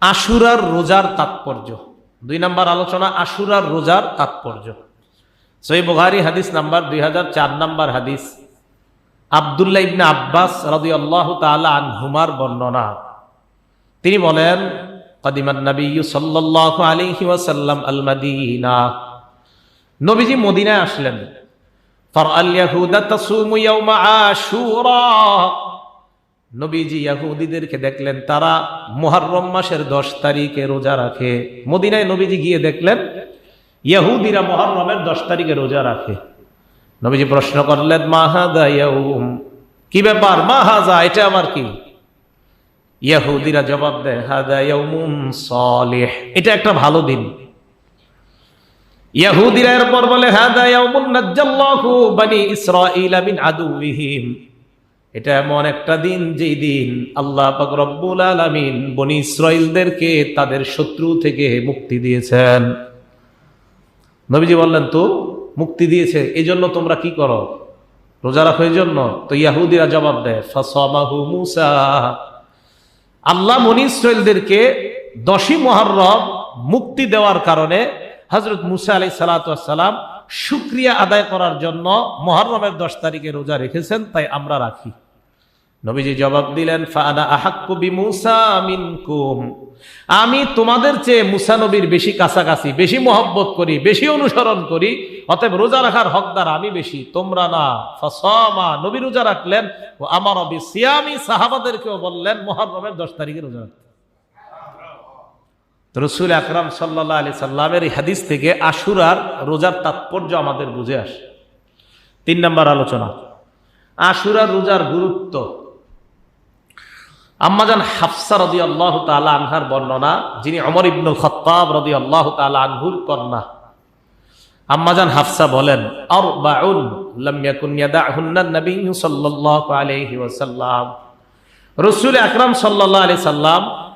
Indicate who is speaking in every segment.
Speaker 1: আশুরার রোজার তাৎপর্য। দুই নাম্বার আলোচনা, আশুরার রোজার তাৎপর্য। সই বুহারি হাদিস নাম্বার দুই চার নাম্বার হাদিস। আবদুল্লাহ ইবনে আব্বাস রাদি আল্লাহ তালা আনহুমার বর্ণনা। তিনি বলেন, কদিমান নবী সাল্লাহ আলিহি ওয়াসাল্লাম আল মাদিনা নবীজি মদিনায় আসলেন। ফারআল ইয়াহুদা তাসুমু ইয়াউমা আশুরা। নবীজি ইয়াহুদিদেরকে দেখলেন, তারা মুহররম মাসের দশ তারিখে রোজা রাখে। মদিনায় নবীজি গিয়ে দেখলেন, ইয়াহুদিরা মুহররমের দশ তারিখে রোজা রাখে। নবীজি প্রশ্ন করলেন মাহাদা ইয়াউম? কি ব্যাপার? মাহাজা এটা আমার কি? ইয়াহুদিরা জবাব দেয়, হাদা ইয়াউমুন সালিহ। এটা একটা ভালো দিন। ইয়াহুদিরা এরপর বলে, হাদা ইয়াউমুন নাজ্জাল্লাহু বানি ইসরাঈলা মিন আদুবিহিম এটা এমন একটা দিন যেই দিন আল্লাহ পাক রব্বুল আলামিন বনি ইসরাইলদেরকে তাদের শত্রু থেকে মুক্তি দিয়েছেন। নবীজি বললেন, তো মুক্তি দিয়েছে এই জন্য তোমরা কি করো? রোজা রাখো এই জন্য তো ইয়াহুদিরা জবাব দেয়, ফাসামাহু মুসা। আল্লাহ বনি ইসরাইলদেরকে দশই মহরম মুক্তি দেওয়ার কারণে হজরত মুসা আলাই সালাতাম শুক্রিয়া আদায় করার জন্য মহরমের দশ তারিখে রোজা রেখেছেন, তাই আমরা রাখি। নবীজি জবাব দিলেন ফানা আহাক্কুবি মুসা মিনকুম। আমি তোমাদের চেয়ে মুসা নবীর বেশি কাছাকাছি, বেশি মহব্বত করি, বেশি অনুসরণ করি, অতএব রোজা রাখার হকদার আমি বেশি, তোমরা না। ফাসমা, নবী রোজা রাখলেন, ও আমার অবি সিয়ামি সাহাবাদেরকেও বললেন, মহরমের দশ তারিখে রোজা রাখতে। রসুল আকরাম সাল্লাহ আলি সাল্লামের এই হাদিস থেকে আশুরার রোজার তাৎপর্য আমাদের বুঝে আসে। তিন নম্বর আলোচনা। আশুরার রোজার গুরুত্ব। আম্মাজান হাফসা রদি আল্লাহ তালা আনহার বর্ণনা, যিনি অমর ইবনুল খত্তাব রদি আল্লাহ তালা আনহুর কন্যা। আম্মাজান হাফসা বলেন আর বাউন নবী সাল্লাল্লাহু আলাইহি ওয়াসাল্লাম। রসুল আকরাম সাল্লাল্লাহু আলাইহি সাল্লাম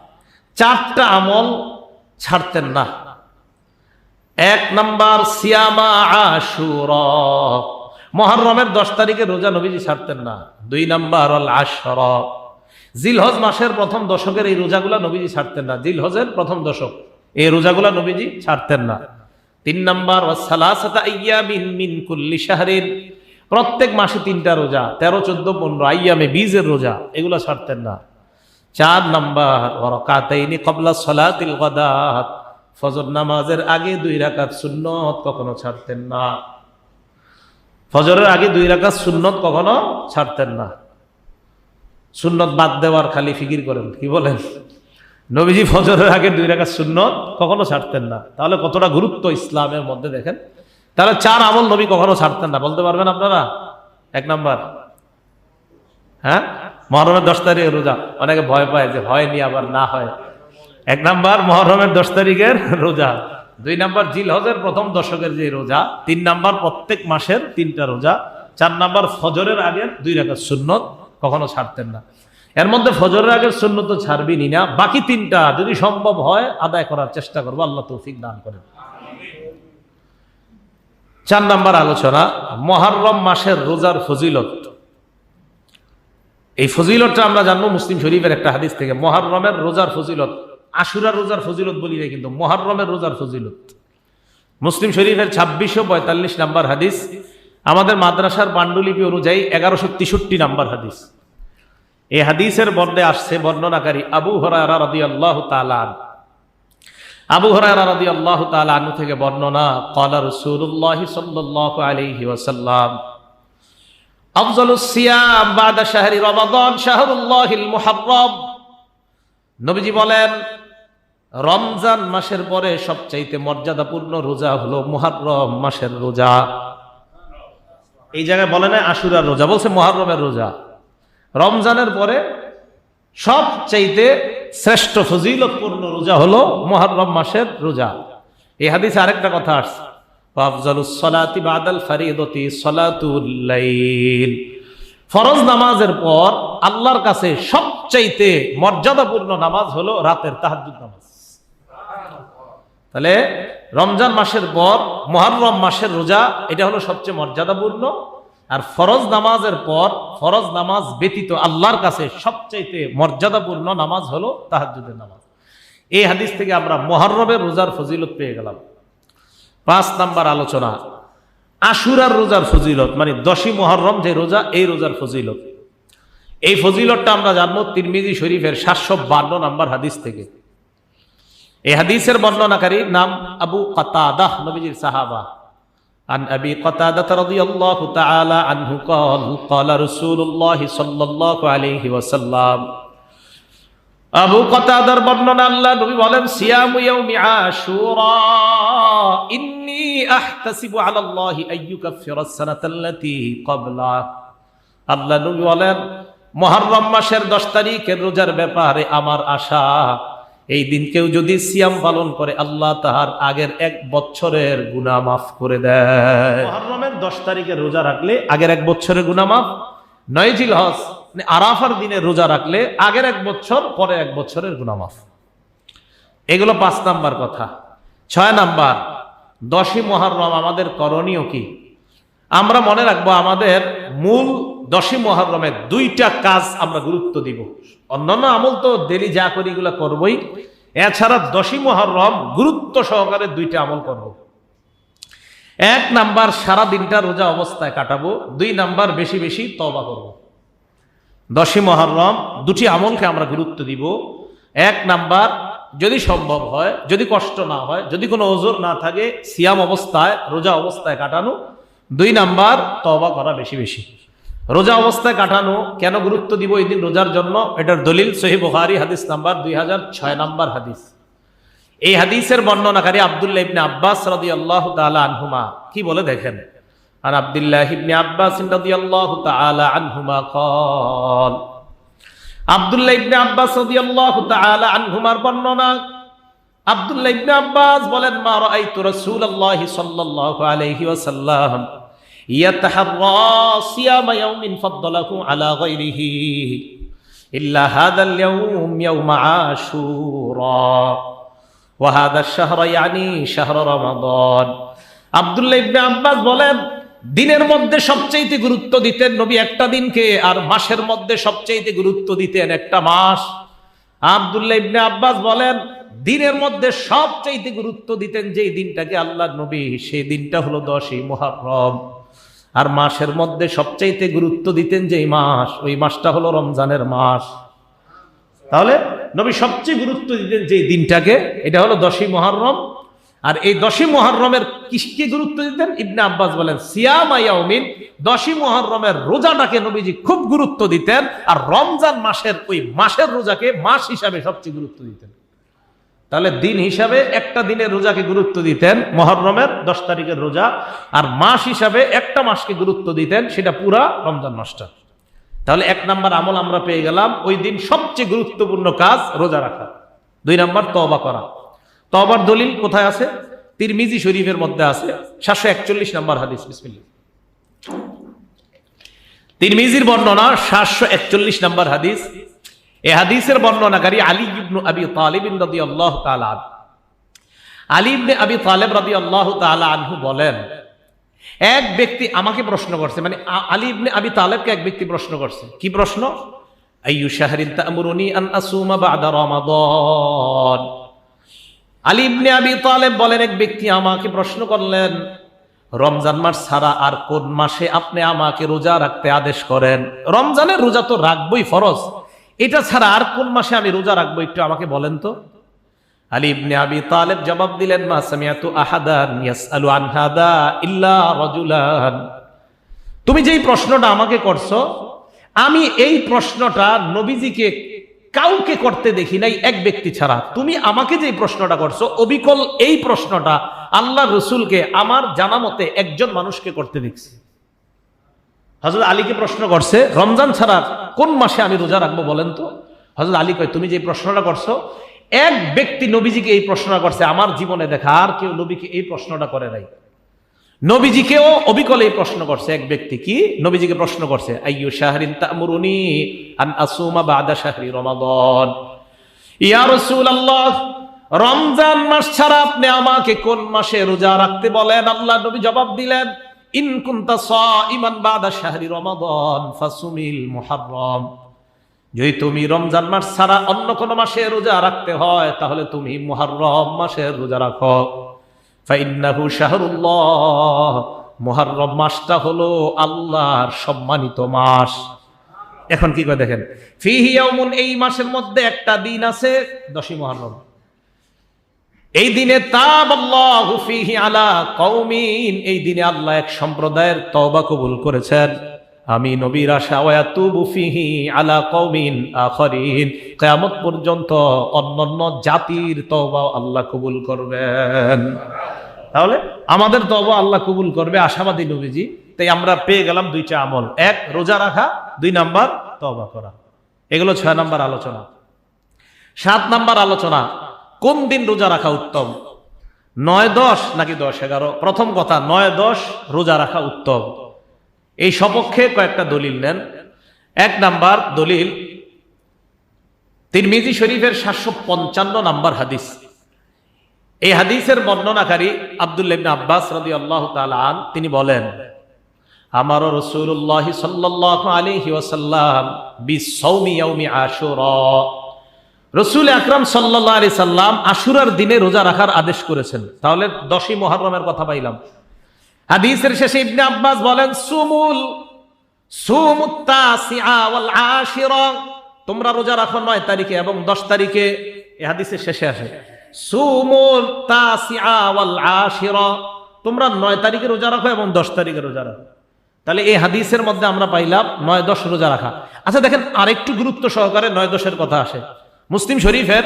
Speaker 1: চারটা আমল ছাড়তেন না। এক নাম্বার সিয়ামা আশুর। মহরমের দশ তারিখে রোজা নবীজি ছাড়তেন না। দুই নাম্বার অল আশর। জিলহজ মাসের প্রথম দশকের এই রোজাগুলা নবীজি ছাড়তেন না। জিলহজের প্রথম দশক। এই রোজাগুলা নবীজি ছাড়তেন না। তিন নাম্বার প্রত্যেক মাসে তিনটা রোজা, তেরো, চোদ্দ, পনেরো, আইয়ামে বীজের রোজা, এগুলা ছাড়তেন না। চার নাম্বার ওরকাতাইনি কবলা সলাতিল গদাত ফজর নামাজের আগে দুই রাকাত সুন্নত কখনো ছাড়তেন না। ফজরের আগে দুই রাকাত সুন্নত কখনো ছাড়তেন না। সুন্নত বাদ দেওয়ার খালি ফিকির করেন, কি বলেন? নবীজি ফজরের আগে দুই রাকাত সুন্নত কখনো ছাড়তেন না। তাহলে কতটা গুরুত্ব ইসলামের মধ্যে দেখেন? তাহলে চার আমল নবী কখনো ছাড়তেন না, বলতে পারবেন আপনারা? এক নাম্বার। হ্যাঁ? মহরমের দশ তারিখের রোজা। অনেকে ভয় পায় যে হয় নি আবার না হয়। এক নাম্বার, মহরমের দশ তারিখের রোজা। দুই নাম্বার জিল হজের প্রথম দশকের যে রোজা, তিন নাম্বার, প্রত্যেক মাসের তিনটা রোজা, চার নাম্বার, ফজরের আগের দুই রাখার সুন্নত, কখনো ছাড়তেন না। এর মধ্যে ফজরের আগের সুন্নত ছাড়বিনি না, বাকি তিনটা যদি সম্ভব হয়, আদায় করার চেষ্টা করব, আল্লাহ তৌফিক দান করেন। চার নাম্বার আলোচনা, মহারম মাসের রোজার ফজিলত। এই ফজিলতটা আমরা জানব মুসলিম শরীফের একটা হাদিস থেকে। মহারমের রোজার ফজিলত, আশুরার রোজার ফজিলত বলি না কিন্তু মহারমের রোজার ফজিলত। মুসলিম শরীফের ছাব্বিশশো পঁয়তাল্লিশ নাম্বার হাদিস, আমাদের মাদ্রাসার পাণ্ডুলিপি অনুযায়ী এগারোশো তেষট্টি নাম্বার হাদিস। এই হাদিসের বর্ণে আসছে বর্ণনাকারী আবু হরারা রদি আল্লাহ তালান আবু হরারা রদি আল্লাহ তালানু থেকে বর্ণনা কলা রসুল্লাহ সাল্লাহ আলহি ওয়াসাল্লাম নবীজি বলেন, রমজান মাসের পরে সবচাইতে মর্যাদাপূর্ণ রোজা হলো মুহাররম মাসের রোজা। এই জায়গায় বলে না আশুরার রোজা, বলছে মহারমের রোজা। রমজানের পরে সব চাইতে শ্রেষ্ঠ ফজিলতপূর্ণ রোজা হলো মহারম মাসের রোজা। এই হাদিসে আরেকটা কথা আসছে। ফরজ নামাজের পর আল্লাহর কাছে সবচাইতে মর্যাদাপূর্ণ নামাজ হলো রাতের তাহাজুদ নামাজ। তাহলে রমজান মাসের পর মহরম মাসের রোজা, এটা হলো সবচেয়ে মর্যাদাপূর্ণ। আর ফরজ নামাজের পর, ফরজ নামাজ ব্যতীত আল্লাহর কাছে সবচাইতে মর্যাদাপূর্ণ নামাজ হলো তাহাজুদের নামাজ। এই হাদিস থেকে আমরা মহরমের রোজার ফজিলত পেয়ে গেলাম। পাঁচ নাম্বার আলোচনা আশুরার রোজার ফজিলত মানে দশই মহরম যে রোজা এই রোজার ফজিলত এই ফজিলতটা আমরা জানবো তিরমিজি শরীফের সাতশো বান্ন নাম্বার হাদিস থেকে এই হাদিসের বর্ণনাকারী নাম আবু কাতাদাহ নবীজির সাহাবা عن أبي قتادة رضي الله تعالى عنه قال قال رسول الله صلى الله عليه وسلم আবু কতাদার বর্ণনা আল্লাহ নবী বলেন, সিয়ামু ইয়াউমি আশুরা, ইন্নী আহতাসিবু আলা আল্লাহি আইয়ুকাফিরাস সানাতাল্লাতী ক্বাবলা। আল্লাহ নবী বলেন মুহররম মাসের 10 তারিখের রোজার ব্যাপারে আমার আশা, এই দিন কেউ যদি সিয়াম পালন করে, আল্লাহ তাহার আগের এক বছরের গুনাহ মাফ করে দেয়। মুহররমের 10 তারিখের রোজা রাখলে আগের এক বছরের গুনাহ মাফ? নয় জিল হজ মানে আরাফার দিনে রোজা রাখলে আগের এক বছর পরে এক বছরের গুনামাফ এগুলো পাঁচ নাম্বার কথা। ছয় নাম্বার, দশই মহরম আমাদের করণীয় কি? আমরা মনে রাখব আমাদের মূল দশই মহরমের দুইটা কাজ আমরা গুরুত্ব দিব। অন্যান্য আমল তো ডেলি যা করি এগুলো করবই। এছাড়া দশই মহরম গুরুত্ব সহকারে দুইটা আমল করব। এক নাম্বার সারা দিনটা রোজা অবস্থায় কাটাবো। দুই নাম্বার, বেশি বেশি তবা করব। দশই মহরম, দুটি আমলকে আমরা গুরুত্ব দিব। এক নাম্বার, যদি সম্ভব হয়, যদি কষ্ট না হয়, যদি কোনো ওজোর না থাকে, সিয়াম অবস্থায়, রোজা অবস্থায় কাটানো। দুই নাম্বার তবা করা বেশি বেশি। রোজা অবস্থায় কাটানো, কেন গুরুত্ব দিব এই দিন রোজার জন্য? এটার দলিল সহি বুখারি, হাদিস নাম্বার দুই হাজার ছয় নাম্বার হাদিস। এই হাদিসের বর্ণনাকারী আব্দুল্লাহ ইবনে আব্বাস রাদিয়াল্লাহু তাআলা আনহুমা। কি বলে দেখেন? আর আব্দুল্লাহ ইবনে আব্বাস রাদিয়াল্লাহু তাআলা আনহুমা قال আব্দুল্লাহ ইবনে আব্বাস রাদিয়াল্লাহু তাআলা আনহুমার বর্ণনা আব্দুল্লাহ ইবনে আব্বাস বলেন মা রাআইতু রাসূলুল্লাহ সাল্লাল্লাহু আলাইহি ওয়াসাল্লাম ইয়াতাহাররা সিয়াম ইয়াউমিন ফাদ্দালাহু আলা গায়রিহি ইল্লা হাদাল ইয়াউম ইয়াউম আশুরা ওয়াহাদা শাহর ইয়ানি শাহর রমাদান আব্দুল্লাহ ইবনে আব্বাস বলেন দিনের মধ্যে সবচেয়ে গুরুত্ব দিতেন নবী একটা দিনকে, আর মাসের মধ্যে সবচেয়ে গুরুত্ব দিতেন একটা মাস। আব্দুল্লাহ ইবনে আব্বাস বলেন, দিনের মধ্যে সবচেয়ে গুরুত্ব দিতেন যে দিনটাকে আল্লাহ নবী, সেই দিনটা হলো দশই মুহররম। আর মাসের মধ্যে সবচাইতে গুরুত্ব দিতেন যে মাস, ওই মাসটা হলো রমজানের মাস। তাহলে নবী সবচেয়ে গুরুত্ব দিতেন যে দিনটাকে, এটা হলো দশই মহরম আর এই দশই মহরমের কিসকে গুরুত্ব দিতেন? ইবনে আব্বাস বলেন সিয়ামাইয়াউমিন দশই মহরমের রোজাটাকে নবীজি খুব গুরুত্ব দিতেন আর রমজান মাসের ওই মাসের রোজাকে মাস হিসাবে সবচেয়ে গুরুত্ব দিতেন। তাহলে দিন হিসাবে একটা দিনের রোজাকে গুরুত্ব দিতেন মহরমের দশ তারিখের রোজা, আর মাস হিসাবে একটা মাসকে গুরুত্ব দিতেন, সেটা পুরা রমজান মাসটা। তাহলে এক নাম্বার আমল আমরা পেয়ে গেলাম, ওই দিন সবচেয়ে গুরুত্বপূর্ণ কাজ রোজা রাখা। দুই নাম্বার তবা করা। তবার দলিল কোথায় আছে? তিরমিজি শরীফের মধ্যে আছে। সাতশো একচল্লিশ নম্বর হাদিস বিসমিল্লা তিরমিজির বর্ণনা সাতশো একচল্লিশ নাম্বার হাদিস। এ হাদিসের বর্ণনাকারী আলী ইবনু আবি তালিব রাদিয়াল্লাহু তাআলা আনহু। আলী ইবনে আবি তালেব রাদিয়াল্লাহু তাআলা আনহু বলেন, এক ব্যক্তি আমাকে প্রশ্ন করছে মানে আলী ইবনে আবি তালেবকে এক ব্যক্তি প্রশ্ন করছে। কি প্রশ্ন? আইয়ু শাহরিন তা'মুরুনি আন আসুমা বা'দা রমাদান। আলী ইবনে আবি তালেব বলেন, এক ব্যক্তি আমাকে প্রশ্ন করলেন, রমজান মাস ছাড়া আর কোন মাসে আপনি আমাকে রোজা রাখতে আদেশ করেন? রমজানের রোজা তো রাখবই ফরজ। এটা ছাড়া আর কোন মাসে আমি রোজা রাখব একটু আমাকে বলেন তো। আলী ইবনে আবি তালেব জবাব দিলেন, মা সামিয়াতু আহাদান ইয়াসআলু আন হাদা ইল্লা রাজুলান। তুমি যেই প্রশ্নটা আমাকে করছ, আমি এই প্রশ্নটা নবীজিকে কাউকে করতে দেখি নাই, এক ব্যক্তি ছাড়া। তুমি আমাকে যে প্রশ্নটা করছ, অবিকল এই প্রশ্নটা আল্লাহ রসুলকে আমার জানা মতে একজন মানুষকে করতে দেখছি। হজরত আলীকে প্রশ্ন করছে, রমজান ছাড়া কোন মাসে আমি রোজা রাখব বলেন তো? হজরত আলী কয়, তুমি যে প্রশ্নটা করছ, এক ব্যক্তি নবীজিকে এই প্রশ্নটা করছে, আমার জীবনে দেখা আর কেউ নবীকে এই প্রশ্নটা করে নাই। নবীজিকেও অবিকল প্রশ্ন করছে, এক ব্যক্তি কি? নবীজিকে প্রশ্ন করছে, আইয়ু শাহরিন তা'মুরুনি আন আসুমা বাদা শাহরি রমাদান? ইয়া রাসূলুল্লাহ, রমজান মাস ছাড়া আপনি আমাকে কোন মাসে রোজা রাখতে বলেন? আল্লাহ নবী জবাব দিলেন, ইন কুনতা সাইমান বাদা শাহরি রমাদান ফাসুমিল মুহাররম। যদি তুমি রমজান মাস ছাড়া অন্য কোনো মাসে রোজা রাখতে হয়, তাহলে তুমি মুহাররম মাসের রোজা রাখো। ফাইন্নাহু শাহরুল্লাহ। মুহাররম মাসটা হলো আল্লাহর সম্মানিত মাস। এখন কি করে দেখেন? ফিহি ইয়াউমুন, এই মাসের মধ্যে একটা দিন আছে, দশই মুহররম। এই দিনে তাবাল্লাহু ফিহি আলা কওমিন। এই দিনে আল্লাহ এক সম্প্রদায়ের তওবা কবুল করেছেন। আমি নবীর আশা ওয়াতুবু ফিহি আলা কৌমিন আখরিন। কিয়ামত পর্যন্ত অন্যান্য জাতির তওবা আল্লাহ কবুল করবেন। তাহলে আমাদের তওবা আল্লাহ কবুল করবে আশাবাদী নবীজি। তাই আমরা পেয়ে গেলাম দুইটা আমল। এক, রোজা রাখা, দুই নাম্বার তওবা করা। এগুলো ছয় নাম্বার আলোচনা। সাত নাম্বার আলোচনা, কোন দিন রোজা রাখা উত্তম? নয়, দশ, নাকি দশ, এগারো? প্রথম কথা, নয়, দশ, রোজা রাখা উত্তম। এই সপক্ষে কয়েকটা দলিল নেন। এক নাম্বার দলিল, তিরমিজি শরীফের সাতশো পঞ্চান্ন নাম্বার হাদিস। এই হাদিসের বর্ণনাকারী আব্দুল্লাহ ইবনে আব্বাস রদি আল্লাহ আন, তিনি বলেন আমার রসুল্লাহ সাল্লাহ আলহি ওসাল্লাম বি সৌমি ইয়াউমি আশুরা। রসুল আকরাম সাল্লাহ আলি সাল্লাম আশুরার দিনে রোজা রাখার আদেশ করেছেন। তাহলে দশই মহারমের কথা পাইলাম। হাদিসের শেষে ইবনে আব্বাস বলেন, সুমুল তোমরা রোজা রাখো নয় তারিখে এবং দশ তারিখে। এ হাদিসের শেষে আসে। সুমুল আশিরা। তোমরা নয় তারিখে রোজা রাখো এবং দশ তারিখে রোজা রাখো। তাহলে এই হাদিসের মধ্যে আমরা পাইলাম নয় দশ রোজা রাখা। আচ্ছা দেখেন আরেকটু গুরুত্ব সহকারে নয় দশের কথা আসে। মুসলিম শরীফের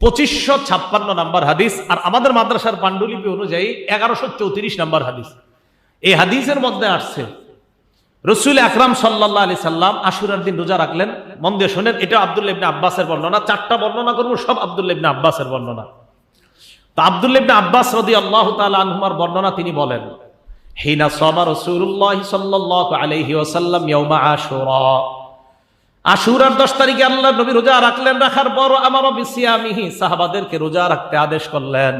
Speaker 1: পঁচিশশো ছাপ্পান্ন নাম্বার হাদিস আর আমাদের মাদ্রাসার পাণ্ডুলিপি অনুযায়ী এগারোশো চৌত্রিশ নাম্বার হাদিস। এই হাদিসের মধ্যে আসছে রসুল আকরাম সাল্লাহ আলি সাল্লাম আশুরার দিন রোজা রাখলেন। মন দিয়ে শোনেন, এটা আবদুল্লা ইবনে আব্বাসের বর্ণনা। চারটা বর্ণনা করব, সব আবদুল্লা ইবনে আব্বাসের বর্ণনা। তো আবদুল্লা ইবনে আব্বাস রদি আল্লাহ তালা আনহুমার বর্ণনা তিনি বলেন, হিনা সামা রসুল্লাহ সাল্লাহ আলহি ওসাল্লাম ইয়ৌমা আশুরা। আশুরার দশ তারিখে আল্লাহ নবী রোজা রাখলেন, রাখার পর আমারও বিসিয়ামিহি সাহাবাদেরকে রোজা রাখতে আদেশ করলেন।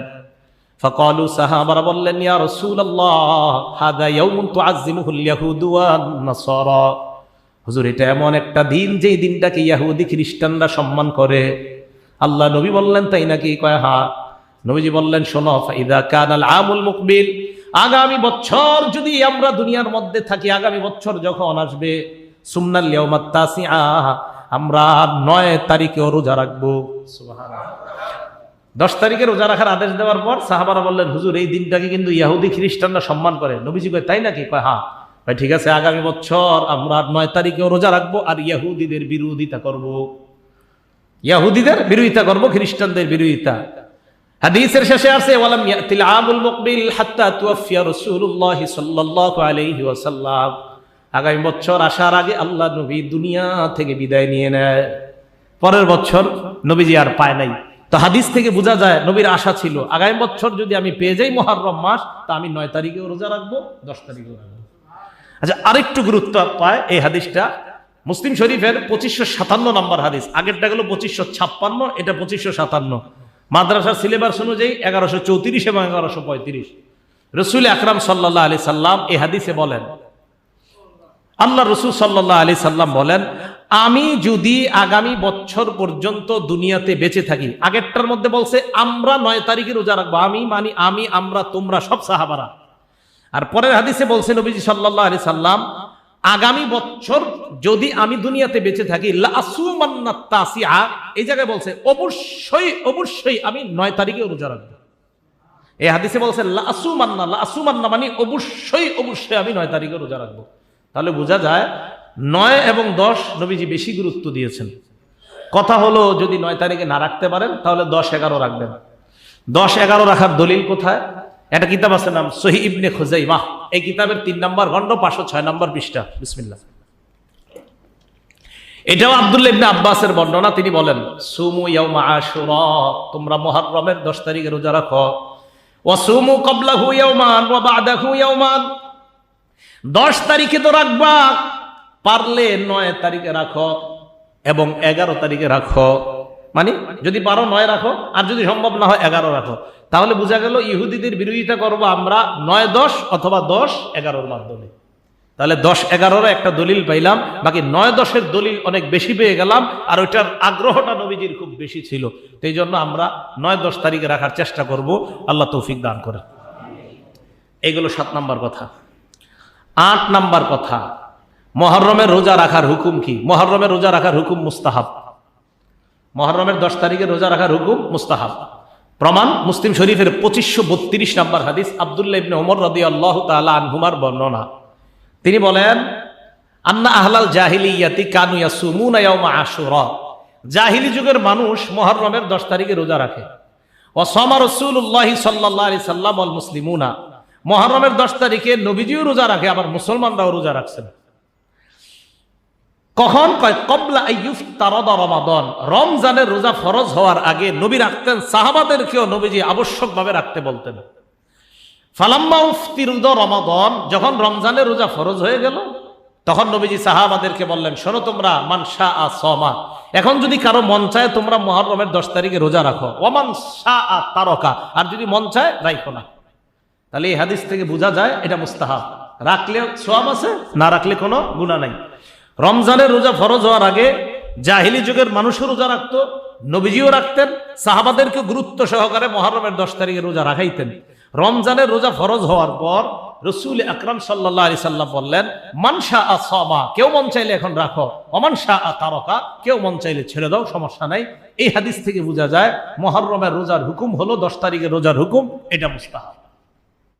Speaker 1: ফকালু সাহাবারা বললেন, ইয়া রাসূলুল্লাহ হাদা ইয়াউমুন তুআজ্জিমুহুল ইয়াহুদু ওয়ান নাসারা হুজুর, এটা এমন একটা দিন যেই দিনটাকে ইহুদি খ্রিস্টানরা সম্মান করে। আল্লাহ নবী বললেন তাই নাকি? কয়, হা। নবীজি বললেন, শোনো, ফাইদা কানাল আমুল মুকবিল, আগামী বছর যদি আমরা দুনিয়ার মধ্যে থাকি, আগামী বছর যখন আসবে সুমনাল ইয়াউমাত তাসিআ, আমরা নয় তারিখেও রোজা রাখব। দশ তারিখে রোজা রাখার আদেশ দেওয়ার পর সাহাবারা বললেন, হুজুর, এই দিনটাকে কিন্তু ইয়াহুদি খ্রিস্টানরা সম্মান করে। নবীজি কয়, তাই নাকি? কয় হ্যাঁ। ভাই ঠিক আছে, আগামী বছর আমরা নয় তারিখেও রোজা রাখব আর ইয়াহুদিদের বিরোধিতা করব। ইয়াহুদিদের বিরোধিতা করব, খ্রিস্টানদের বিরোধিতা। হাদিসের শেষে আছে ওয়ালাম ইয়াতিল আমুল মুকবিল হাত্তা তুওয়াফিয়া রাসূলুল্লাহ সাল্লাল্লাহু আলাইহি ওয়াসাল্লাম। আগামী বছর আসার আগে আল্লাহ নবী দুনিয়া থেকে বিদায় নিয়ে নেয়। পরের বছর নবীজি আর পায় নাই। তো হাদিস থেকে বোঝা যায় নবীর আশা ছিল। আগামী বছর যদি আমি পেয়ে যাই মহারম মাস, তা আমি নয় তারিখেও রোজা রাখব, দশ তারিখেও রাখব। আচ্ছা আরেকটু গুরুত্ব পায় এই হাদিসটা। মুসলিম শরীফের পঁচিশশো সাতান্ন নম্বর হাদিস। আগেরটা গেল পঁচিশশো ছাপ্পান্ন, এটা পঁচিশশো সাতান্ন। মাদ্রাসার সিলেবাস অনুযায়ী এগারোশো চৌত্রিশ এবং এগারোশো পঁয়ত্রিশ। রসুল আকরাম সাল্লাহ আলি সাল্লাম এই হাদিসে বলেন, আল্লাহ রসুল সাল্লাহ আলি সাল্লাম বলেন আমি যদি আগামী বছর পর্যন্ত দুনিয়াতে বেঁচে থাকি, আগেরটার মধ্যে বলছে, আমরা নয় তারিখে রোজা রাখব। আমি মানি, আমি, আমরা, তোমরা সব সাহাবারা। আর পরের হাদিসে বলছে নবীজি সাল্লাহ আলি সাল্লাম, আগামী বছর যদি আমি দুনিয়াতে বেঁচে থাকি এই জায়গায় বলছে, অবশ্যই অবশ্যই আমি নয় তারিখে রোজা রাখব। এই হাদিসে বলছে লাসু মান্না লাসু মান্না মানে অবশ্যই অবশ্যই আমি নয় তারিখে রোজা রাখব। তাহলে বোঝা যায় নয় এবং দশ নবীজি বেশি গুরুত্ব দিয়েছেন। কথা হলো, যদি নয় তারিখে না রাখতে পারেন, তাহলে দশ এগারো রাখবেন। দশ এগারো রাখার দলিল কোথায়? একটা কিতাব আছে নাম সহি ইবনে খুজাই মাহ এই কিতাবের তিন নম্বর খণ্ড, পাঁচশো ছয় নম্বর পৃষ্ঠা। বিসমিল্লা এটাও আব্দুল্লাহ ইবনে আব্বাসের বর্ণনা। তিনি বলেন, সুমু ইয়াউমা আশুরা তোমরা মুহররমের 10 তারিখে রোজা রাখো। ওয়া সুমু ক্বাবলাহু ইয়াউমান, ওয়া বা'দাহু ইয়াউমান 10 তারিখে তো রাখবা। পারলে নয় তারিখে রাখো এবং 11 তারিখে রাখো। মানে যদি পারো নয় রাখো, আর যদি সম্ভব না হয় এগারো রাখো। তাহলে বোঝা গেল ইহুদিদের বিরোধিতা করব আমরা নয়, দশ অথবা দশ এগারোর মাধ্যমে। তাহলে দশ এগারোর একটা দলিল পাইলাম, বাকি নয়, দশের দলিল অনেক বেশি পেয়ে গেলাম, আর ওইটার আগ্রহটা নবীজির খুব বেশি ছিল। সেই জন্য আমরা নয়, দশ তারিখে রাখার চেষ্টা করব। আল্লাহ তৌফিক দান করে এগুলো সাত নাম্বার কথা। আট নাম্বার কথা। মহরমের রোজা রাখার হুকুম কি? মহরমের রোজা রাখার হুকুম মুস্তাহাব। মহরমের দশ তারিখে রোজা রাখার হুকুম মুস্তাহাব। প্রমাণ মুসলিম শরীফের পঁচিশশো বত্রিশ নম্বর হাদিস আবদুল্লাহ ইবনে ওমর রদি আল্লাহ তালা আনহুমার বর্ণনা। তিনি বলেন, আন্না আহলাল জাহিলিয়াতি কানু ইয়াসুমুনা ইয়াউমা আশুরা। জাহিলি যুগের মানুষ মহরমের দশ তারিখে রোজা রাখে। ও সমা রসুল্লাহি সাল্লাহ আলি সাল্লাম আল মুসলিমুনা। মহরমের দশ তারিখে নবীজিও রোজা রাখে, আবার মুসলমানরাও রোজা রাখছেন। কখন? কয়, কবলা আইয়ুফ তারদা রমাদন। রমজানের রোজা ফরজ হওয়ার আগে নবী রাখতেন, সাহাবাদেরকেও নবীজি আবশ্যকভাবে রাখতে বলতেন। ফালাম্মা উফতিরুদ রমাদন, যখন রমজানের রোজা ফরজ হয়ে গেল, তখন নবীজি সাহাবাদেরকে বললেন, শোনো তোমরা, মান শাহ আ সমা এখন যদি কারও মন চায়, তোমরা মহরমের দশ তারিখে রোজা রাখো। অমান শাহ আ তারকা। আর যদি মন চায় রাখো না। তাহলে এই হাদিস থেকে বোঝা যায়, এটা মুস্তাহাব। রাখলে সোয়াব আছে, না রাখলে কোনো গুণা নাই। রমজানের রোজা ফরজ হওয়ার আগে জাহিলি যুগের মানুষও রোজা রাখত, নবীজিও রাখতেন সাহাবাদেরকে গুরুত্ব সহকারে মহরমের দশ তারিখে রোজা রাখাইতেন। রমজানের রোজা ফরজ হওয়ার পর রসুল আকরাম সাল্লাহ আলি সাল্লাম বললেন মানসা আ সমা কেউ মন চাইলে এখন রাখো। অমানসা আ তারকা কেউ মন চাইলে ছেড়ে দাও, সমস্যা নাই। এই হাদিস থেকে বোঝা যায়, মহরমের রোজার হুকুম হলো দশ তারিখের রোজার হুকুম, এটা মুস্তাহাব।